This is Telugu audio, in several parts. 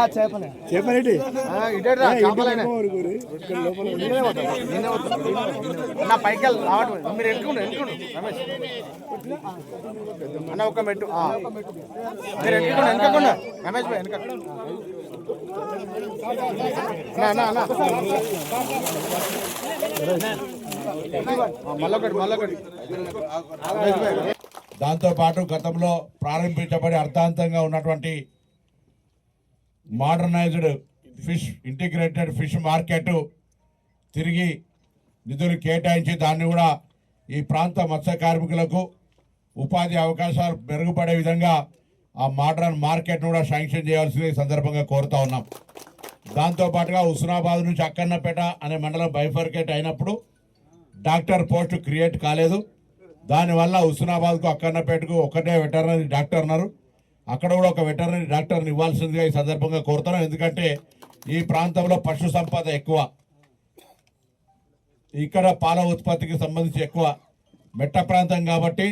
అన్న చేపనే. అన్న పైకి రావటం మీరు రమేష్. అన్న ఒక్క మెట్టు. ఆ. మీరు వెనకకుండా. రమేష్ భాయ్ వెనక. మళ్ళొకటి మళ్ళొకటి. దాంతోపాటు గతంలో ప్రారంభించబడి అర్థాంతంగా ఉన్నటువంటి modernised fish integrated fish market తిరిగి నిధులు కేటాయించి దాన్ని కూడా ఈ ప్రాంత మత్స్య కార్మికులకు ఉపాధి అవకాశాలు మెరుగుపడే విధంగా ఆ మోడర్న్ మార్కెట్ కూడా శాంక్షన్ చేయాల్సింది సందర్భంగా కోరుతా ఉన్నాం. దాంతోపాటుగా హుస్నాబాద్ నుంచి అక్కన్నపేట అనే మండలం బైఫర్కేట్ అయినప్పుడు డాక్టర్ పోస్ట్ క్రియేట్ కాలేదు. దానివల్ల హుస్నాబాద్కు అక్కన్నపేటకు ఒకటే వెటర్నరీ డాక్టర్ ఉన్నారు. అక్కడ కూడా ఒక వెటర్నరీ డాక్టర్ని ఇవ్వాల్సిందిగా ఈ సందర్భంగా కోరుతున్నాం. ఎందుకంటే ఈ ప్రాంతంలో పశు సంపద ఎక్కువ. ఇక్కడ పాల ఉత్పత్తికి సంబంధించి ఎక్కువ. మెట్ట ప్రాంతం కాబట్టి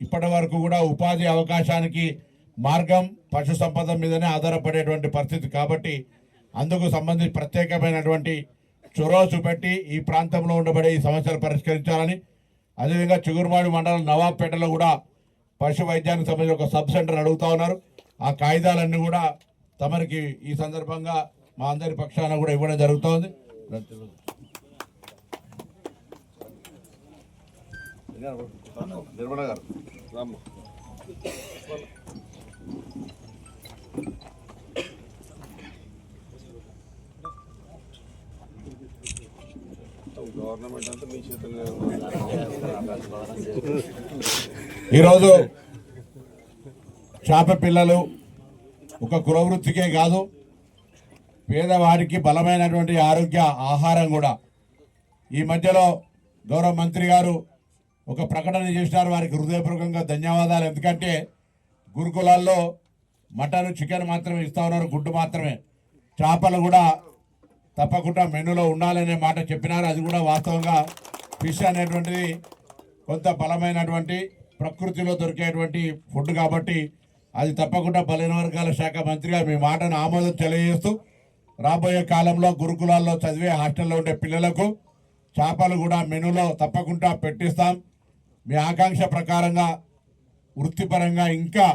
ఇప్పటి వరకు కూడా ఉపాధి అవకాశానికి మార్గం పశు సంపద మీదనే ఆధారపడేటువంటి పరిస్థితి కాబట్టి అందుకు సంబంధించి ప్రత్యేకమైనటువంటి చొరవ చూపెట్టి ఈ ప్రాంతంలో ఉండబడే ఈ సమస్యలు పరిష్కరించాలని అదేవిధంగా చిగురుమాడి మండలం నవాబ్పేటలో కూడా పశు వైద్యానికి సంబంధించి ఒక సబ్ సెంటర్ అడుగుతా ఉన్నారు. ఆ కాగితాలన్నీ కూడా తమరికి ఈ సందర్భంగా మా అందరి పక్షాన కూడా ఇవ్వడం జరుగుతోంది. నిర్మల గారు. గవర్నమెంట్ అంతా మీ చేతుల్లో ఈరోజు చేప పిల్లలు ఒక కులవృత్తికే కాదు పేదవారికి బలమైనటువంటి ఆరోగ్య ఆహారం కూడా. ఈ మధ్యలో గౌరవ మంత్రి గారు ఒక ప్రకటన చేసినారు వారికి హృదయపూర్వకంగా ధన్యవాదాలు. ఎందుకంటే గురుకులాల్లో మటన్ చికెన్ మాత్రమే ఇస్తా ఉన్నారు గుడ్డు మాత్రమే. చేపలు కూడా తప్పకుండా మెనూలో ఉండాలనే మాట చెప్పినారు. అది కూడా వాస్తవంగా ఫిష్ అనేటువంటిది కొంత బలమైనటువంటి ప్రకృతిలో దొరికేటువంటి ఫుడ్ కాబట్టి అది తప్పకుండా బలైన వర్గాల శాఖ మంత్రిగా మీ మాటను ఆమోదం తెలియజేస్తూ రాబోయే కాలంలో గురుకులాల్లో చదివే హాస్టల్లో ఉండే పిల్లలకు చేపలు కూడా మెనూలో తప్పకుండా పెట్టిస్తాం. మీ ఆకాంక్ష ప్రకారంగా వృత్తిపరంగా ఇంకా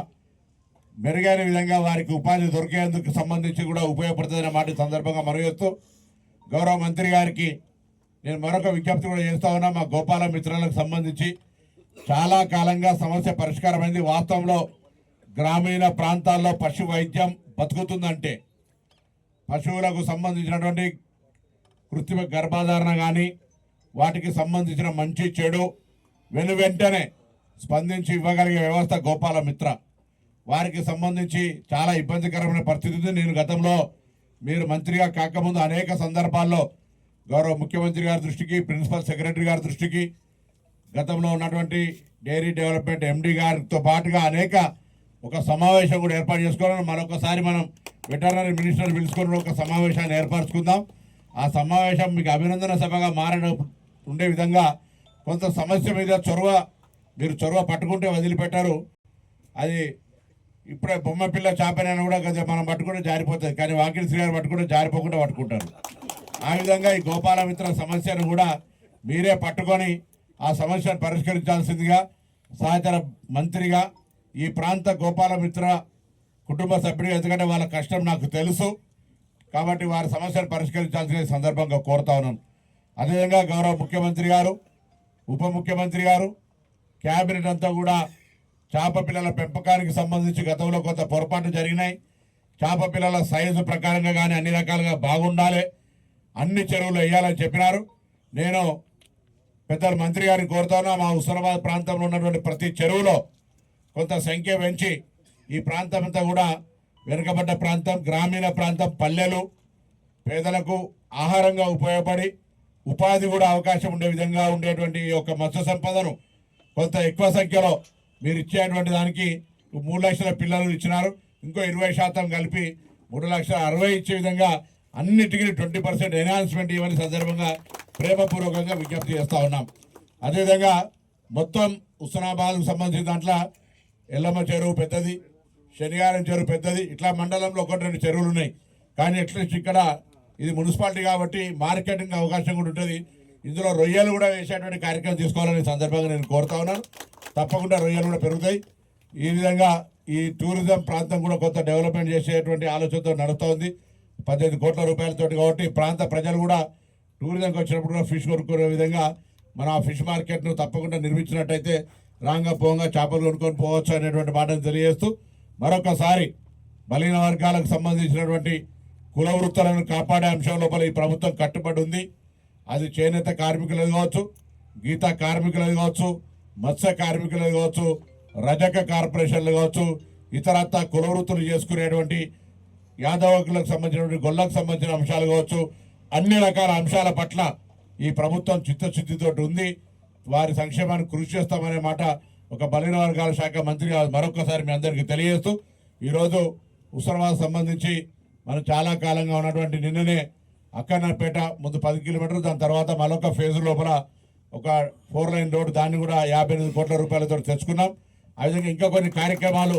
మెరుగైన విధంగా వారికి ఉపాధి దొరికేందుకు సంబంధించి కూడా ఉపయోగపడుతుందనే మాట సందర్భంగా మనవేస్తూ గౌరవ మంత్రి గారికి నేను మరొక విజ్ఞప్తి కూడా చేస్తా ఉన్నా మా గోపాల మిత్రులకు సంబంధించి. చాలా కాలంగా సమస్య పరిష్కారమైంది. వాస్తవంలో గ్రామీణ ప్రాంతాల్లో పశు వైద్యం బతుకుతుందంటే పశువులకు సంబంధించినటువంటి కృత్రిమ గర్భధారణ కానీ వాటికి సంబంధించిన మంచి చెడు వెను వెంటనే స్పందించి ఇవ్వగలిగే వ్యవస్థ గోపాల మిత్ర. వారికి సంబంధించి చాలా ఇబ్బందికరమైన పరిస్థితి ఉంది. నేను గతంలో మీరు మంత్రిగా కాకముందు అనేక సందర్భాల్లో గౌరవ ముఖ్యమంత్రి గారి దృష్టికి ప్రిన్సిపల్ సెక్రటరీ గారి దృష్టికి గతంలో ఉన్నటువంటి డైరీ డెవలప్మెంట్ ఎండి గారితో పాటుగా అనేక ఒక సమావేశం కూడా ఏర్పాటు చేసుకోవాలని మరొకసారి మనం వెటర్నరీ మినిస్టర్ పిలుచుకుని ఒక సమావేశాన్ని ఏర్పరచుకుందాం. ఆ సమావేశం మీకు అభినందన సభగా మారడం ఉండే విధంగా కొంత సమస్య మీద చొరవ మీరు చొరవ పట్టుకుంటే వదిలిపెట్టారు. అది ఇప్పుడే బొమ్మ పిల్ల చేపనైనా కూడా కదా మనం పట్టుకుంటే జారిపోతుంది. కానీ వాకిల్ శ్రీ గారు పట్టుకుంటే జారిపోకుండా పట్టుకుంటారు. ఆ విధంగా ఈ గోపాలమిత్ర సమస్యను కూడా మీరే పట్టుకొని ఆ సమస్యను పరిష్కరించాల్సిందిగా సహచర మంత్రిగా ఈ ప్రాంత గోపాలమిత్ర కుటుంబ సభ్యుడు ఎందుకంటే వాళ్ళ కష్టం నాకు తెలుసు. కాబట్టి వారి సమస్యను పరిష్కరించాల్సిన సందర్భంగా కోరుతా ఉన్నాను. అదేవిధంగా గౌరవ ముఖ్యమంత్రి గారు ఉప ముఖ్యమంత్రి గారు క్యాబినెట్ అంతా కూడా చేప పిల్లల పెంపకానికి సంబంధించి గతంలో కొంత పొరపాట్లు జరిగినాయి. చేప పిల్లల సైజు ప్రకారంగా కానీ అన్ని రకాలుగా బాగుండాలి. అన్ని చెరువులు వేయాలని చెప్పినారు. నేను పెద్దలు మంత్రి గారిని కోరుతాను మా హుస్నాబాద్ ప్రాంతంలో ఉన్నటువంటి ప్రతి చెరువులో కొంత సంఖ్య పెంచి ఈ ప్రాంతం అంతా కూడా వెనుకబడ్డ ప్రాంతం గ్రామీణ ప్రాంతం పల్లెలు పేదలకు ఆహారంగా ఉపయోగపడి ఉపాధి కూడా అవకాశం ఉండే విధంగా ఉండేటువంటి ఈ యొక్క మత్స్య సంపదను కొంత ఎక్కువ సంఖ్యలో మీరు ఇచ్చేటువంటి దానికి మూడు లక్షల పిల్లలు ఇచ్చినారు. ఇంకో ఇరవై శాతం కలిపి మూడు లక్షల అరవై ఇచ్చే విధంగా అన్నిటికీ ట్వంటీ పర్సెంట్ ఎన్హాన్స్మెంట్ ఇవ్వని సందర్భంగా ప్రేమపూర్వకంగా విజ్ఞప్తి చేస్తూ ఉన్నాం. అదేవిధంగా మొత్తం హుస్నాబాద్కు సంబంధించిన దాంట్లో ఎల్లమ్మ చెరువు పెద్దది శనివారం చెరువు పెద్దది ఇట్లా మండలంలో ఒకటి రెండు చెరువులు ఉన్నాయి. కానీ అట్లీస్ట్ ఇక్కడ ఇది మున్సిపాలిటీ కాబట్టి మార్కెటింగ్ అవకాశం కూడా ఉంటుంది. ఇందులో రొయ్యలు కూడా వేసేటువంటి కార్యక్రమం తీసుకోవాలనే సందర్భంగా నేను కోరుతా ఉన్నాను. తప్పకుండా రొయ్యలు కూడా పెరుగుతాయి. ఈ విధంగా ఈ టూరిజం ప్రాంతం కూడా కొంత డెవలప్మెంట్ చేసేటువంటి ఆలోచనతో నడుస్తూ ఉంది పద్దెనిమిది కోట్ల రూపాయలతోటి కాబట్టి ప్రాంత ప్రజలు కూడా టూరిజంకి వచ్చినప్పుడు కూడా ఫిష్ కొనుక్కునే విధంగా మనం ఆ ఫిష్ మార్కెట్ను తప్పకుండా నిర్మించినట్టయితే రాంగా పోంగా చేపలు కొనుక్కొని పోవచ్చు అనేటువంటి మాటను తెలియజేస్తూ మరొకసారి బలీన వర్గాలకు సంబంధించినటువంటి కుల వృత్తులను కాపాడే అంశం లోపల ఈ ప్రభుత్వం కట్టుబడి ఉంది. అది చేనేత కార్మికులది కావచ్చు గీత కార్మికులది కావచ్చు మత్స్య కార్మికులది కావచ్చు రజక కార్పొరేషన్లు కావచ్చు ఇతరత్ర కుల వృత్తులు చేసుకునేటువంటి యాదవకులకు సంబంధించినటువంటి గొల్లకు సంబంధించిన అంశాలు కావచ్చు అన్ని రకాల అంశాల పట్ల ఈ ప్రభుత్వం చిత్తశుద్ధితో ఉంది. వారి సంక్షేమానికి కృషి చేస్తామనే మాట ఒక బలిన వర్గాల శాఖ మంత్రిగా మరొకసారి మీ అందరికీ తెలియజేస్తూ ఈరోజు ఉస్మానాబాద్ సంబంధించి మనం చాలా కాలంగా ఉన్నటువంటి నిన్ననే అక్కన్నపేట ముందు పది కిలోమీటర్లు దాని తర్వాత మరొక ఫేజ్ లోపల ఒక ఫోర్ లైన్ రోడ్డు దాన్ని కూడా యాభై ఎనిమిది కోట్ల రూపాయలతో తెచ్చుకున్నాం. ఆ విధంగా ఇంకా కొన్ని కార్యక్రమాలు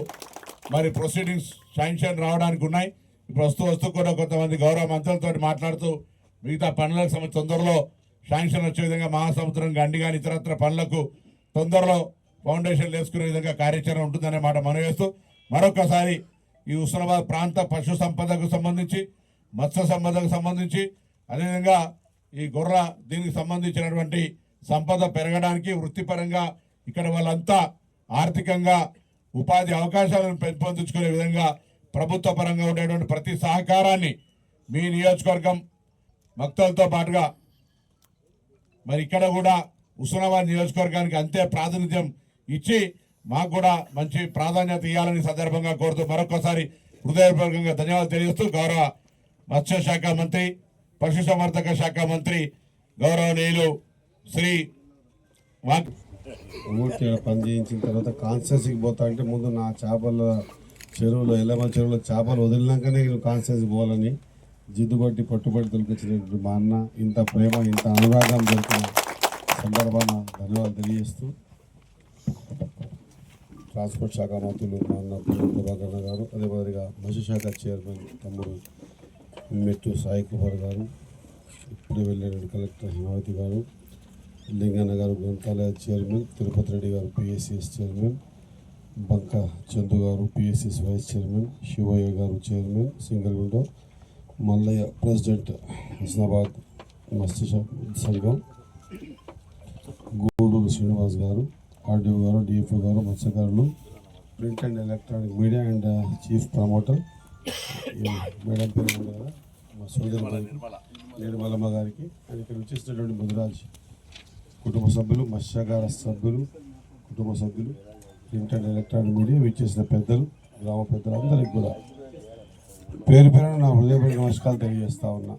మరి ప్రొసీడింగ్స్ శాంక్షన్ రావడానికి ఉన్నాయి. ఇప్పుడు వస్తూ వస్తూ కూడా కొంతమంది గౌరవ మంత్రులతో మాట్లాడుతూ మిగతా పనులకు సంబంధించి తొందరలో శాంక్షన్ వచ్చే విధంగా మహాసముద్రం గండి కానీ ఇతరత్ర పనులకు తొందరలో ఫౌండేషన్ వేసుకునే విధంగా కార్యాచరణ ఉంటుందనే మాట మనవేస్తూ మరొకసారి ఈ హుస్నాబాద్ ప్రాంత పశు సంపదకు సంబంధించి మత్స్య సంపదకు సంబంధించి అదేవిధంగా ఈ గొర్రె దీనికి సంబంధించినటువంటి సంపద పెరగడానికి వృత్తిపరంగా ఇక్కడ వాళ్ళంతా ఆర్థికంగా ఉపాధి అవకాశాలను పెంపొందించుకునే విధంగా ప్రభుత్వ పరంగా ఉండేటువంటి ప్రతి సహకారాన్ని మీ నియోజకవర్గం భక్తులతో పాటుగా మరి ఇక్కడ కూడా ఉస్మానాబాద్ నియోజకవర్గానికి అంతే ప్రాతినిధ్యం ఇచ్చి మాకు కూడా మంచి ప్రాధాన్యత ఇవ్వాలని సందర్భంగా కోరుతూ మరొకసారి హృదయపూర్వకంగా ధన్యవాదాలు తెలియజేస్తూ గౌరవ మత్స్య శాఖ మంత్రి పశుసంవర్ధక శాఖ మంత్రి గౌరవనీయులు శ్రీ వాక్ ఊరికి పని తర్వాత కాన్సెన్స్కి పోతా అంటే ముందు నా చేపల చెరువులో ఎల్లమ్మ చెరువులో చేపలు వదిలినాకనే నేను కాన్స్టెన్సీకి పోవాలని జిద్దుగొట్టి పట్టుబడితలకు వచ్చినటువంటి మా అన్న ఇంత ప్రేమ ఇంత అనురాగం దొరికిన సందర్భాన ధన్యవాదాలు తెలియజేస్తూ ట్రాన్స్పోర్ట్ శాఖ మంత్రులు మా అన్న పిల్లల ప్రభాకరణ గారు అదేవిధంగా మత్స్యశాఖ చైర్మన్ తమ్ముడు మెట్టు సాయి కుమార్ గారు ఇప్పుడే వెళ్ళిన కలెక్టర్ హిమావతి గారు లింగన్న గారు గ్రంథాలయ చైర్మన్ తిరుపతి రెడ్డి గారు పిఎస్సిఎస్ చైర్మన్ బంక చందు గారు పిఎస్సిఎస్ వైస్ చైర్మన్ శివయ్య గారు చైర్మన్ సింగల్గుండ మల్లయ్య ప్రెసిడెంట్ హస్నాబాద్ మత్స్య సంఘం గూడూరు శ్రీనివాస్ గారు ఆర్డీఓ గారు డిఎఫ్ఓ గారు మత్స్యకారులు print and electronic media and chief promoter madam పేరు కదా మా సోదరి నిర్మలమ్మ గారికి అండ్ ఇక్కడ వచ్చేసినటువంటి ముదిరాజ్ కుటుంబ సభ్యులు మత్స్యకార సభ్యులు కుటుంబ సభ్యులు ప్రింట్ అండ్ ఎలక్ట్రానిక్ మీడియా విచ్చేసిన పెద్దలు గ్రామ పెద్దలు అందరికి కూడా పేరు పేరున నా హృదయపూర్వక నమస్కారాలు తెలియజేస్తా ఉన్నా.